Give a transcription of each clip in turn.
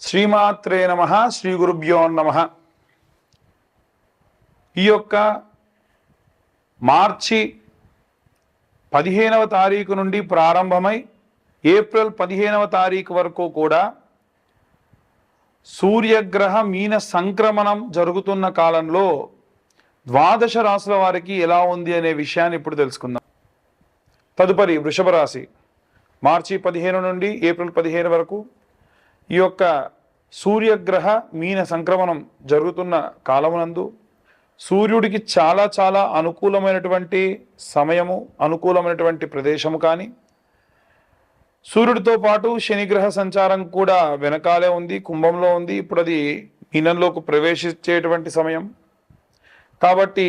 శ్రీమాత్రే నమ శ్రీ గురుభ్యో నమ. ఈ యొక్క మార్చి పదిహేనవ తారీఖు నుండి ప్రారంభమై ఏప్రిల్ పదిహేనవ తారీఖు వరకు కూడా సూర్యగ్రహ మీన సంక్రమణం జరుగుతున్న కాలంలో ద్వాదశ రాశుల వారికి ఎలా ఉంది అనే విషయాన్ని ఇప్పుడు తెలుసుకుందాం. తదుపరి వృషభ రాశి. మార్చి పదిహేను నుండి ఏప్రిల్ పదిహేను వరకు ఈ యొక్క సూర్యగ్రహ మీన సంక్రమణం జరుగుతున్న కాలమునందు సూర్యుడికి చాలా చాలా అనుకూలమైనటువంటి సమయము అనుకూలమైనటువంటి ప్రదేశము కానీ సూర్యుడితో పాటు శనిగ్రహ సంచారం కూడా వెనకాలే ఉంది కుంభంలో ఉంది. ఇప్పుడు అది మీనంలోకి ప్రవేశించేటువంటి సమయం. కాబట్టి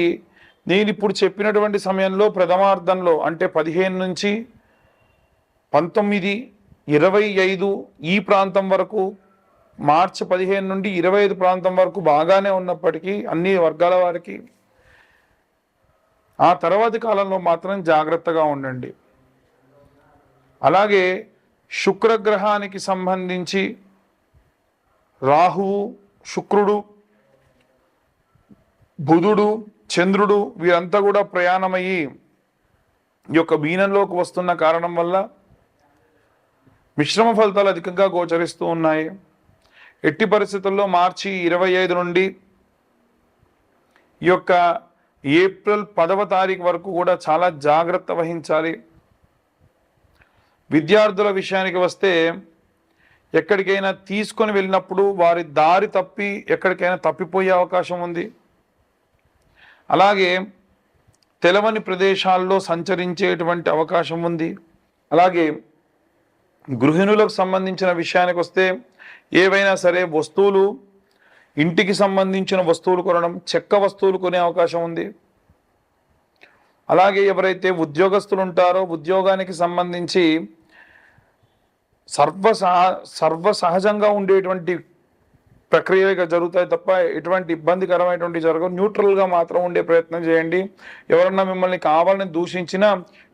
నేను ఇప్పుడు చెప్పినటువంటి సమయంలో ప్రథమార్థంలో అంటే పదిహేను నుంచి పంతొమ్మిది ఇరవై ఐదు ఈ ప్రాంతం వరకు మార్చి పదిహేను నుండి ఇరవై ఐదు ప్రాంతం వరకు బాగానే ఉన్నప్పటికీ అన్ని వర్గాల వారికి ఆ తర్వాతి కాలంలో మాత్రం జాగ్రత్తగా ఉండండి. అలాగే శుక్రగ్రహానికి సంబంధించి రాహువు శుక్రుడు బుధుడు చంద్రుడు వీరంతా కూడా ప్రయాణమయ్యి ఈ యొక్క మీనంలోకి వస్తున్న కారణం వల్ల మిశ్రమ ఫలితాలు అధికంగా గోచరిస్తూ ఉన్నాయి. ఎట్టి పరిస్థితుల్లో మార్చి ఇరవై ఐదు నుండి ఈ యొక్క ఏప్రిల్ పదవ తారీఖు వరకు కూడా చాలా జాగ్రత్త వహించాలి. విద్యార్థుల విషయానికి వస్తే ఎక్కడికైనా తీసుకొని వెళ్ళినప్పుడు వారి దారి తప్పి ఎక్కడికైనా తప్పిపోయే అవకాశం ఉంది. అలాగే తెలవని ప్రదేశాల్లో సంచరించేటువంటి అవకాశం ఉంది. అలాగే గృహిణులకు సంబంధించిన విషయానికి వస్తే ఏవైనా సరే వస్తువులు ఇంటికి సంబంధించిన వస్తువులు కొనడం చెక్క వస్తువులు కొనే అవకాశం ఉంది. అలాగే ఎవరైతే ఉద్యోగస్తులు ఉంటారో ఉద్యోగానికి సంబంధించి సర్వ సహ సర్వ సహజంగా ఉండేటువంటి ప్రక్రియగా జరుగుతాయి తప్ప ఎటువంటి ఇబ్బందికరమైనటువంటి జరగవు. న్యూట్రల్గా మాత్రం ఉండే ప్రయత్నం చేయండి. ఎవరన్నా మిమ్మల్ని కావాలని దూషించినా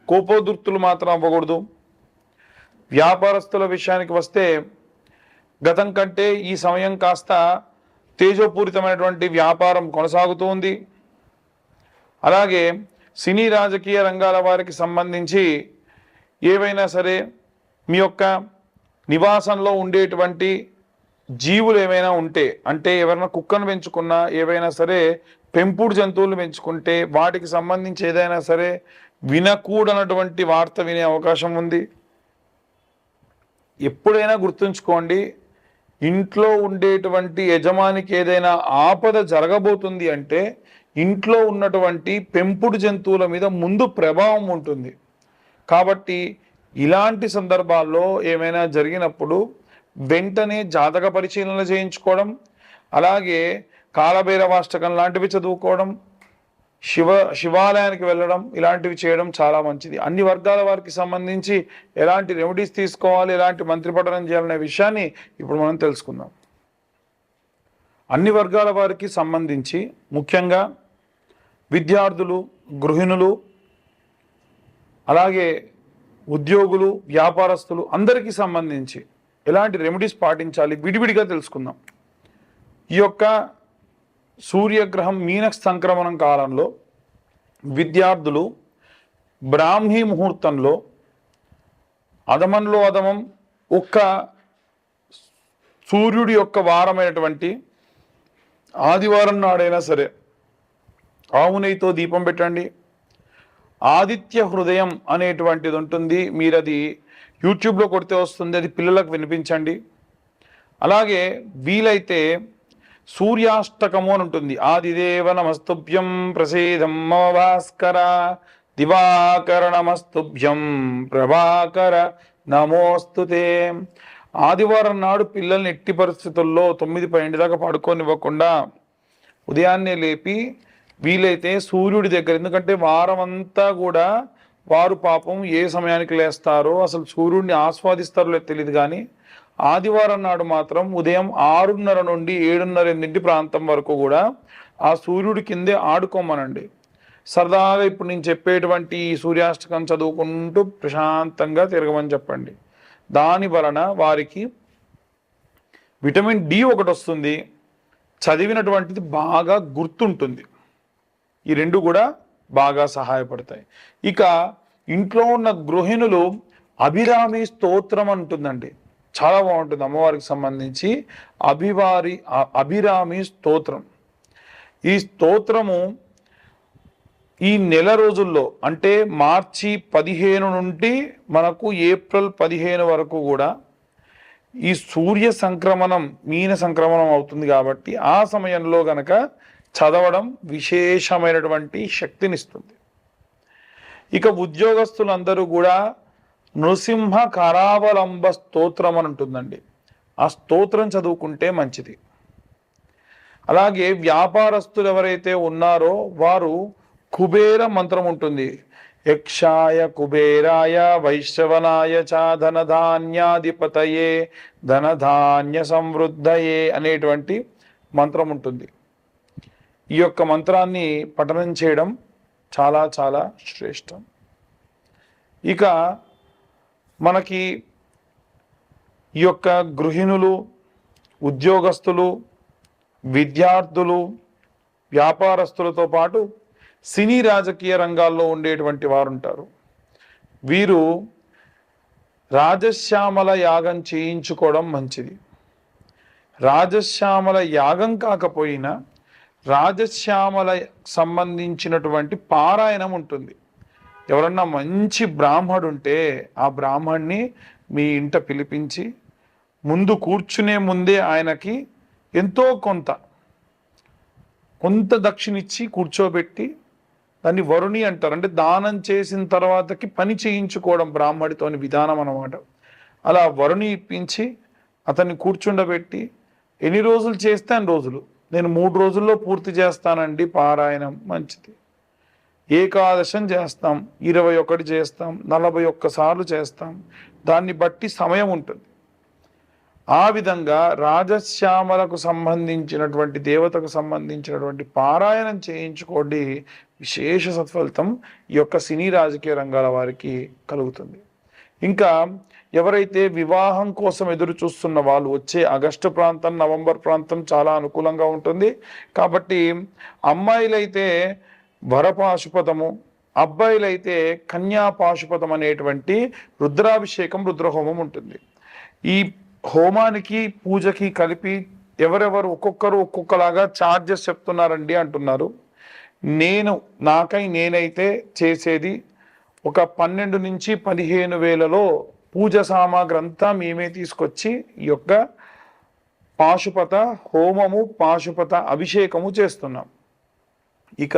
కోపోదుర్తులు మాత్రం అవ్వకూడదు. వ్యాపారస్తుల విషయానికి వస్తే గతం కంటే ఈ సమయం కాస్త తేజోపూరితమైనటువంటి వ్యాపారం కొనసాగుతూ ఉంది. అలాగే సినీ రాజకీయ రంగాల వారికి సంబంధించి ఏవైనా సరే మీ యొక్క నివాసంలో ఉండేటువంటి జీవులు ఏమైనా ఉంటే అంటే ఎవరైనా కుక్కను పెంచుకున్నా ఏవైనా సరే పెంపుడు జంతువులు పెంచుకుంటే వాటికి సంబంధించి ఏదైనా సరే వినకూడనటువంటి వార్త వినే అవకాశం ఉంది. ఎప్పుడైనా గుర్తుంచుకోండి ఇంట్లో ఉండేటువంటి యజమానికి ఏదైనా ఆపద జరగబోతుంది అంటే ఇంట్లో ఉన్నటువంటి పెంపుడు జంతువుల మీద ముందు ప్రభావం ఉంటుంది. కాబట్టి ఇలాంటి సందర్భాల్లో ఏమైనా జరిగినప్పుడు వెంటనే జాతక పరిశీలన చేయించుకోవడం అలాగే కాలభైరవాష్టకం లాంటివి చదువుకోవడం శివ శివాలయానికి వెళ్ళడం ఇలాంటివి చేయడం చాలా మంచిది. అన్ని వర్గాల వారికి సంబంధించి ఎలాంటి రెమెడీస్ తీసుకోవాలి ఎలాంటి మంత్రి పఠనం చేయాలనే విషయాన్ని ఇప్పుడు మనం తెలుసుకుందాం. అన్ని వర్గాల వారికి సంబంధించి ముఖ్యంగా విద్యార్థులు గృహిణులు అలాగే ఉద్యోగులు వ్యాపారస్తులు అందరికీ సంబంధించి ఎలాంటి రెమెడీస్ పాటించాలి విడివిడిగా తెలుసుకుందాం. ఈ యొక్క సూర్యగ్రహం మీనక్ సంక్రమణం కాలంలో విద్యార్థులు బ్రాహ్మీ ముహూర్తంలో అధమంలో అధమం ఒక్క సూర్యుడి యొక్క వారమైనటువంటి ఆదివారం నాడైనా సరే ఆవు నెయ్యితో దీపం పెట్టండి. ఆదిత్య హృదయం అనేటువంటిది ఉంటుంది. మీరు అది యూట్యూబ్లో కొడితే వస్తుంది. అది పిల్లలకు వినిపించండి. అలాగే వీలైతే సూర్యాష్టకము అని ఉంటుంది. ఆదిదేవ నమస్తుభ్యం ప్రసేదం మమ భాస్కర దివాకర నమస్తుభ్యం ప్రభాకర నమోస్తుతే ఆదివారం నాడు పిల్లల్ని ఎట్టి పరిస్థితుల్లో తొమ్మిది పన్నెండు దాకా పడుకోనివ్వకుండా ఉదయాన్నే లేపి వీలైతే సూర్యుడి దగ్గర ఎందుకంటే వారం అంతా కూడా వారు పాపం ఏ సమయానికి లేస్తారో అసలు సూర్యుడిని ఆస్వాదిస్తారో లేదో తెలియదు కానీ ఆదివారం నాడు మాత్రం ఉదయం ఆరున్నర నుండి ఏడున్నర ఎనిమిది ప్రాంతం వరకు కూడా ఆ సూర్యుడి కిందే ఆడుకోమనండి. సరదాగా ఇప్పుడు నేను చెప్పేటువంటి సూర్యాష్టకం చదువుకుంటూ ప్రశాంతంగా తిరగమని చెప్పండి. దాని వలన వారికి విటమిన్ డి ఒకటి వస్తుంది. చదివినటువంటిది బాగా గుర్తుంటుంది. ఈ రెండు కూడా బాగా సహాయపడతాయి. ఇక ఇంట్లో ఉన్న గృహిణులు అభిరామి స్తోత్రం అంటుందండి. చాలా బాగుంటుంది అమ్మవారికి సంబంధించి. అభివారి అభిరామి స్తోత్రం. ఈ స్తోత్రము ఈ నెల రోజుల్లో అంటే మార్చి పదిహేను నుండి మనకు ఏప్రిల్ పదిహేను వరకు కూడా ఈ సూర్య సంక్రమణం మీన సంక్రమణం అవుతుంది కాబట్టి ఆ సమయంలో గనక చదవడం విశేషమైనటువంటి శక్తినిస్తుంది. ఇక ఉద్యోగస్తులందరూ కూడా నృసింహ కరావలంబ స్తోత్రం అని ఉంటుందండి ఆ స్తోత్రం చదువుకుంటే మంచిది. అలాగే వ్యాపారస్తులు ఎవరైతే ఉన్నారో వారు కుబేర మంత్రం ఉంటుంది యక్షాయ కుబేరాయ వైశ్రవనాయ చ ధనధాన్యాధిపతయే ధనధాన్య సమృద్ధయే అనేటువంటి మంత్రం ఉంటుంది ఈ యొక్క మంత్రాన్ని పఠనం చేయడం చాలా చాలా శ్రేష్టం. ఇక మనకి ఈ యొక్క గృహిణులు ఉద్యోగస్తులు విద్యార్థులు వ్యాపారస్తులతో పాటు సినీ రాజకీయ రంగాల్లో ఉండేటువంటి వారు ఉంటారు వీరు రాజశ్యామల యాగం చేయించుకోవడం మంచిది. రాజశ్యామల యాగం కాకపోయినా రాజశ్యామల సంబంధించినటువంటి పారాయణం ఉంటుంది. ఎవరన్నా మంచి బ్రాహ్మడు ఉంటే ఆ బ్రాహ్మణ్ణి మీ ఇంట పిలిపించి ముందు కూర్చునే ముందే ఆయనకి ఎంతో కొంత కొంత దక్షిణిచ్చి కూర్చోబెట్టి దాన్ని వరుణి అంటారు. అంటే దానం చేసిన తర్వాతకి పని చేయించుకోవడం బ్రాహ్మడితోని విధానం అనమాట అలా వరుణి ఇప్పించి అతన్ని కూర్చుండబెట్టి ఎన్ని రోజులు చేస్తే అన్ని రోజులు? నేను మూడు రోజుల్లో పూర్తి చేస్తానండి పారాయణం మంచిది. ఏకాదశం చేస్తాం ఇరవై ఒకటి చేస్తాం నలభై ఒక్కసార్లు చేస్తాం. దాన్ని బట్టి సమయం ఉంటుంది. ఆ విధంగా రాజశ్యామలకు సంబంధించినటువంటి దేవతకు సంబంధించినటువంటి పారాయణం చేయించుకోండి. విశేష సత్ఫలితం ఈ యొక్క సినీ రాజకీయ రంగాల వారికి కలుగుతుంది. ఇంకా ఎవరైతే వివాహం కోసం ఎదురు చూస్తున్న వాళ్ళు వచ్చే ఆగస్టు ప్రాంతం నవంబర్ ప్రాంతం చాలా అనుకూలంగా ఉంటుంది. కాబట్టి అమ్మాయిలైతే వరపాశుపదము అబ్బాయిలైతే కన్యాపాశుపదం అనేటువంటి రుద్రాభిషేకం రుద్రహోమం ఉంటుంది. ఈ హోమానికి పూజకి కలిపి ఎవరెవరు ఒక్కొక్కరు ఒక్కొక్కలాగా ఛార్జెస్ చెప్తున్నారండి అంటున్నారు. నేను నాకై నేనైతే చేసేది ఒక పన్నెండు నుంచి పదిహేను వేలలో పూజ సామాగ్రి అంతా మేమే తీసుకొచ్చి ఈ యొక్క పాశుపత హోమము పాశుపత అభిషేకము చేస్తున్నాం. ఇక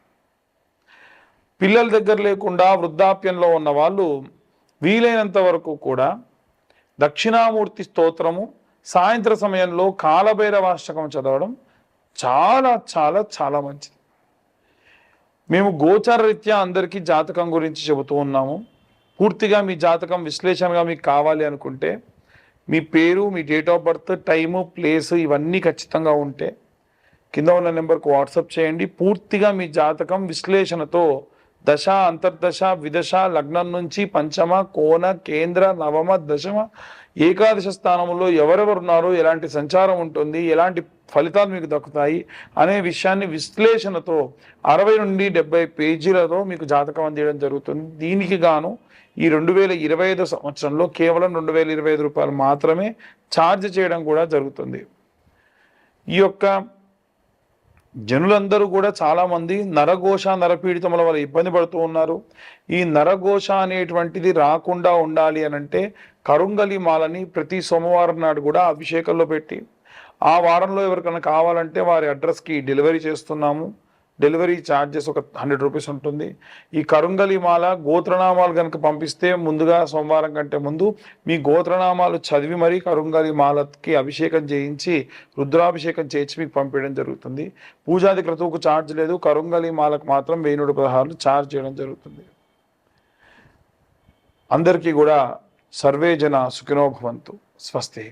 పిల్లల దగ్గర లేకుండా వృద్ధాప్యంలో ఉన్న వాళ్ళు వీలైనంత వరకు కూడా దక్షిణామూర్తి స్తోత్రము సాయంత్ర సమయంలో కాలభైరవాష్టకం చదవడం చాలా చాలా చాలా మంచిది. మేము గోచార రీత్యా అందరికీ జాతకం గురించి చెబుతూ ఉన్నాము. పూర్తిగా మీ జాతకం విశ్లేషణగా మీకు కావాలి అనుకుంటే మీ పేరు మీ date of birth time place ఇవన్నీ ఖచ్చితంగా ఉంటే కింద ఉన్న నెంబర్కు వాట్సాప్ చేయండి. పూర్తిగా మీ జాతకం విశ్లేషణతో దశ అంతర్దశ విదశ లగ్నం నుంచి పంచమ కోన కేంద్ర నవమ దశమ ఏకాదశ స్థానంలో ఎవరెవరున్నారో ఎలాంటి సంచారం ఉంటుంది ఎలాంటి ఫలితాలు మీకు దక్కుతాయి అనే విషయాన్ని విశ్లేషణతో అరవై నుండి డెబ్బై పేజీలతో మీకు జాతకం అందించడం జరుగుతుంది. దీనికి గాను ఈ రెండు వేల ఇరవై ఐదు సంవత్సరంలో కేవలం రెండు వేల ఇరవై ఐదు రూపాయలు మాత్రమే ఛార్జ్ చేయడం కూడా జరుగుతుంది. ఈ యొక్క జనులందరూ కూడా చాలామంది నరఘోష నరపీడితముల వల్ల ఇబ్బంది పడుతూ ఉన్నారు. ఈ నరఘోష అనేటువంటిది రాకుండా ఉండాలి అని అంటే కరుంగలి మాలని ప్రతి సోమవారం నాడు కూడా అభిషేకంలో పెట్టి ఆ వారంలో ఎవరికైనా కావాలంటే వారి అడ్రస్కి డెలివరీ చేస్తున్నాము. డెలివరీ ఛార్జెస్ ఒక హండ్రెడ్ రూపీస్ ఉంటుంది. ఈ కరుంగలి మాల గోత్రనామాలు కనుక పంపిస్తే ముందుగా సోమవారం కంటే ముందు మీ గోత్రనామాలు చదివి మరీ కరుంగలి మాలకి అభిషేకం చేయించి రుద్రాభిషేకం చేయించి మీకు పంపించడం జరుగుతుంది. పూజాది క్రతువుకు ఛార్జ్ లేదు. కరుంగలి మాలకు మాత్రం వెయ్యి నూట పదహారులు ఛార్జ్ చేయడం జరుగుతుంది. అందరికీ కూడా సర్వే జన సుఖినో స్వస్తి.